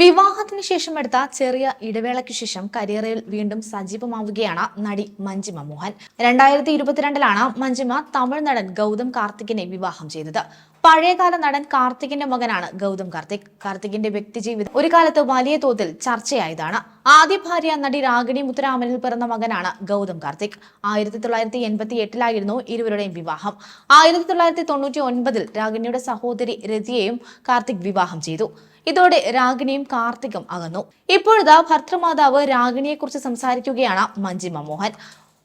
വിവാഹത്തിന് ശേഷം എടുത്ത ചെറിയ ഇടവേളയ്ക്ക് ശേഷം കരിയറിൽ വീണ്ടും സജീവമാവുകയാണ് നടി മഞ്ജിമ മോഹൻ. രണ്ടായിരത്തി ഇരുപത്തിരണ്ടിലാണ് മഞ്ജിമ തമിഴ് നടൻ ഗൗതം കാർത്തികിനെ വിവാഹം ചെയ്തത്. പഴയകാല നടൻ കാർത്തികിന്റെ മകനാണ് ഗൗതം കാർത്തിക്. കാർത്തികിന്റെ വ്യക്തിജീവിതം ഒരു കാലത്ത് വലിയ തോതിൽ ചർച്ചയായതാണ്. ആദ്യ ഭാര്യ നടി രാഗിണി മുത്തരാമനിൽ പിറന്ന മകനാണ് ഗൗതം കാർത്തിക്. ആയിരത്തി തൊള്ളായിരത്തി എൺപത്തി എട്ടിലായിരുന്നു ഇരുവരുടെയും വിവാഹം. ആയിരത്തി തൊള്ളായിരത്തി തൊണ്ണൂറ്റി ഒൻപതിൽ രാഗിണിയുടെ സഹോദരി രതിയെയും കാർത്തിക് വിവാഹം ചെയ്തു. ഇതോടെ രാഗിണിയും കാർത്തികും അകന്നു. ഇപ്പോഴത്തെ ഭർത്തൃമാതാവ് രാഗിണിയെക്കുറിച്ച് സംസാരിക്കുകയാണ് മഞ്ജിമ മോഹൻ.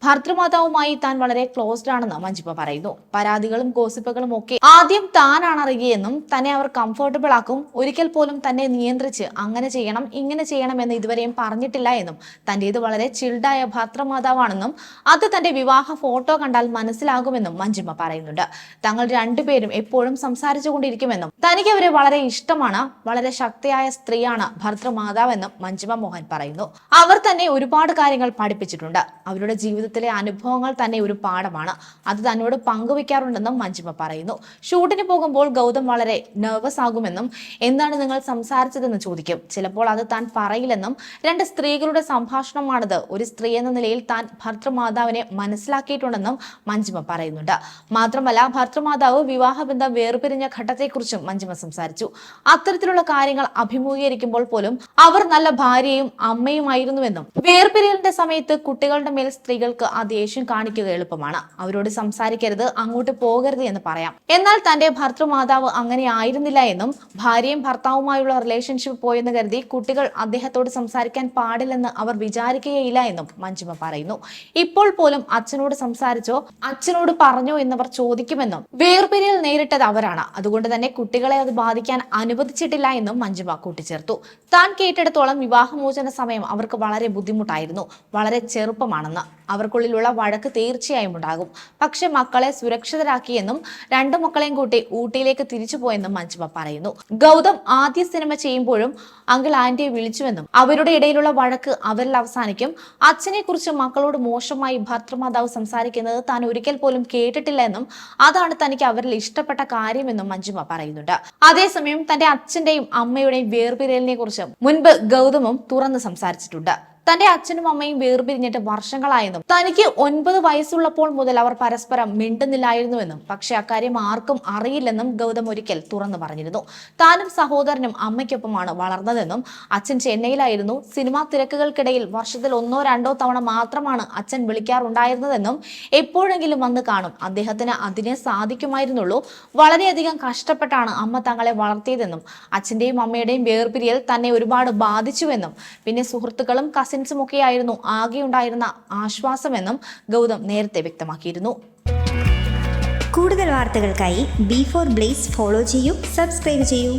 ഭർത്തൃമാതാവുമായി താൻ വളരെ ക്ലോസ്ഡ് ആണെന്ന് മഞ്ജിപ്പ പറയുന്നു. പരാതികളും ഗോസിപ്പുകളും ഒക്കെ ആദ്യം താനാണ് അറിയുകയെന്നും തന്നെ അവർ കംഫർട്ടബിൾ ആക്കും. ഒരിക്കൽ പോലും തന്നെ നിയന്ത്രിച്ച് അങ്ങനെ ചെയ്യണം ഇങ്ങനെ ചെയ്യണം എന്ന് ഇതുവരെയും പറഞ്ഞിട്ടില്ല എന്നും തന്റേത് വളരെ ചിൽഡായ ഭർത്തൃമാതാവാണെന്നും അത് തന്റെ വിവാഹ ഫോട്ടോ കണ്ടാൽ മനസ്സിലാകുമെന്നും മഞ്ജിമ പറയുന്നുണ്ട്. തങ്ങൾ രണ്ടുപേരും എപ്പോഴും സംസാരിച്ചു കൊണ്ടിരിക്കുമെന്നും തനിക്ക് അവരെ വളരെ ഇഷ്ടമാണ് വളരെ ശക്തിയായ സ്ത്രീയാണ് ഭർത്തൃമാതാവെന്നും മഞ്ജിമ മോഹൻ പറയുന്നു. അവർ തന്നെ ഒരുപാട് കാര്യങ്ങൾ പഠിപ്പിച്ചിട്ടുണ്ട്. അവരുടെ ജീവിതത്തിലെ അനുഭവങ്ങൾ തന്നെ ഒരു പാഠമാണ്. അത് തന്നോട് പങ്കുവെക്കാറുണ്ടെന്നും മഞ്ജിമ പറയുന്നു. ഷൂട്ടിന് പോകുമ്പോൾ ഗൗതം വളരെ നെർവസ് ആകുമെന്നും എന്താണ് നിങ്ങൾ സംസാരിച്ചതെന്ന് ചോദിക്കും. ചിലപ്പോൾ അത് താൻ പറയില്ലെന്നും രണ്ട് സ്ത്രീകളുടെ സംഭാഷണമാണത്. ഒരു സ്ത്രീ എന്ന നിലയിൽ താൻ ഭർത്തൃമാതാവിനെ മനസ്സിലാക്കിയിട്ടുണ്ടെന്നും മഞ്ജിമ പറയുന്നുണ്ട്. മാത്രമല്ല ഭർത്തൃമാതാവ് വിവാഹബന്ധം വേർപിരിഞ്ഞ ഘട്ടത്തെക്കുറിച്ചും മഞ്ജിമ സംസാരിച്ചു. അത്തരത്തിലുള്ള കാര്യങ്ങൾ അഭിമുഖീകരിക്കുമ്പോൾ പോലും അവർ നല്ല ഭാര്യയും അമ്മയുമായിരുന്നുവെന്നും വേർപിരിയലിന്റെ സമയത്ത് കുട്ടികളുടെ മേൽ സ്ത്രീകൾക്ക് ആ ദേഷ്യം കാണിക്കുക എളുപ്പമാണ്. അവരോട് സംസാരിക്കരുത് അങ്ങോട്ട് പോകരുത് എന്ന് പറയാം. എന്നാൽ തന്റെ ഭർത്തൃമാതാവ് അങ്ങനെ ആയിരുന്നില്ല എന്നും ഭാര്യയും ഭർത്താവുമായുള്ള റിലേഷൻഷിപ്പ് പോയെന്ന് കരുതി കുട്ടികൾ അദ്ദേഹത്തോട് സംസാരിക്കാൻ പാടില്ലെന്ന് അവർ വിചാരിക്കുകയില്ല എന്നും മഞ്ജിമ പറയുന്നു. ഇപ്പോൾ പോലും അച്ഛനോട് സംസാരിച്ചോ അച്ഛനോട് പറഞ്ഞോ എന്നവർ ചോദിക്കുമെന്നും വേർപിരിയൽ നേരിട്ടത് അവരാണ്. അതുകൊണ്ട് തന്നെ കുട്ടികളെ അത് ബാധിക്കാൻ അനുവദിച്ചിട്ടില്ല എന്നും മഞ്ജിമ കൂട്ടിച്ചേർത്തു. താൻ കേട്ടിടത്തോളം വിവാഹമോചന സമയം അവർക്ക് വളരെ ബുദ്ധിമുട്ടായിരുന്നു വളരെ ചെറുപ്പമാണെന്ന്. അവർക്കുള്ളിലുള്ള വഴക്ക് തീർച്ചയായും ഉണ്ടാകും. പക്ഷെ മക്കളെ സുരക്ഷിതരാക്കിയെന്നും രണ്ടു മക്കളെയും കൂട്ടി ഊട്ടിയിലേക്ക് തിരിച്ചുപോയെന്നും മഞ്ജുമ പറയുന്നു. ഗൗതം ആദ്യ സിനിമ ചെയ്യുമ്പോഴും അങ്കിൾ ആന്റിയെ വിളിച്ചുവെന്നും അവരുടെ ഇടയിലുള്ള വഴക്ക് അവരിൽ അവസാനിക്കും. അച്ഛനെ കുറിച്ച് മക്കളോട് മോശമായി ഭർത്തൃമാതാവ് സംസാരിക്കുന്നത് താൻ ഒരിക്കൽ പോലും കേട്ടിട്ടില്ല എന്നും അതാണ് തനിക്ക് അവരിൽ ഇഷ്ടപ്പെട്ട കാര്യമെന്നും മഞ്ജുമ പറയുന്നുണ്ട്. അതേസമയം തന്റെ അച്ഛന്റെയും അമ്മയുടെയും വേർപിരലിനെ കുറിച്ച് മുൻപ് ഗൗതമും തുറന്ന് സംസാരിച്ചിട്ടുണ്ട്. തന്റെ അച്ഛനും അമ്മയും വേർപിരിഞ്ഞിട്ട് വർഷങ്ങളായെന്നും തനിക്ക് ഒൻപത് വയസ്സുള്ളപ്പോൾ മുതൽ അവർ പരസ്പരം മിണ്ടുന്നില്ലായിരുന്നുവെന്നും പക്ഷെ അക്കാര്യം ആർക്കും അറിയില്ലെന്നും ഗൗതം ഒരിക്കൽ തുറന്നു പറഞ്ഞിരുന്നു. താനും സഹോദരനും അമ്മയ്ക്കൊപ്പമാണ് വളർന്നതെന്നും അച്ഛൻ ചെന്നൈയിലായിരുന്നു. സിനിമാ തിരക്കുകൾക്കിടയിൽ വർഷത്തിൽ ഒന്നോ രണ്ടോ തവണ മാത്രമാണ് അച്ഛൻ വിളിക്കാറുണ്ടായിരുന്നതെന്നും എപ്പോഴെങ്കിലും വന്ന് കാണും. അദ്ദേഹത്തിന് അതിനെ സാധിക്കുമായിരുന്നുള്ളൂ. വളരെയധികം കഷ്ടപ്പെട്ടാണ് അമ്മ തങ്ങളെ വളർത്തിയതെന്നും അച്ഛന്റെയും അമ്മയുടെയും വേർപിരിയൽ തന്നെ ഒരുപാട് ബാധിച്ചുവെന്നും പിന്നെ സുഹൃത്തുക്കളും കസിൻസും ഒക്കെയായിരുന്നു ആകെയുണ്ടായിരുന്ന ആശ്വാസമെന്നും ഗൗതം നേരത്തെ വ്യക്തമാക്കിയിരുന്നു. കൂടുതൽ വാർത്തകൾക്കായി ബി ഫോർ ബ്ലേസ് ഫോളോ ചെയ്യൂ സബ്സ്ക്രൈബ് ചെയ്യൂ.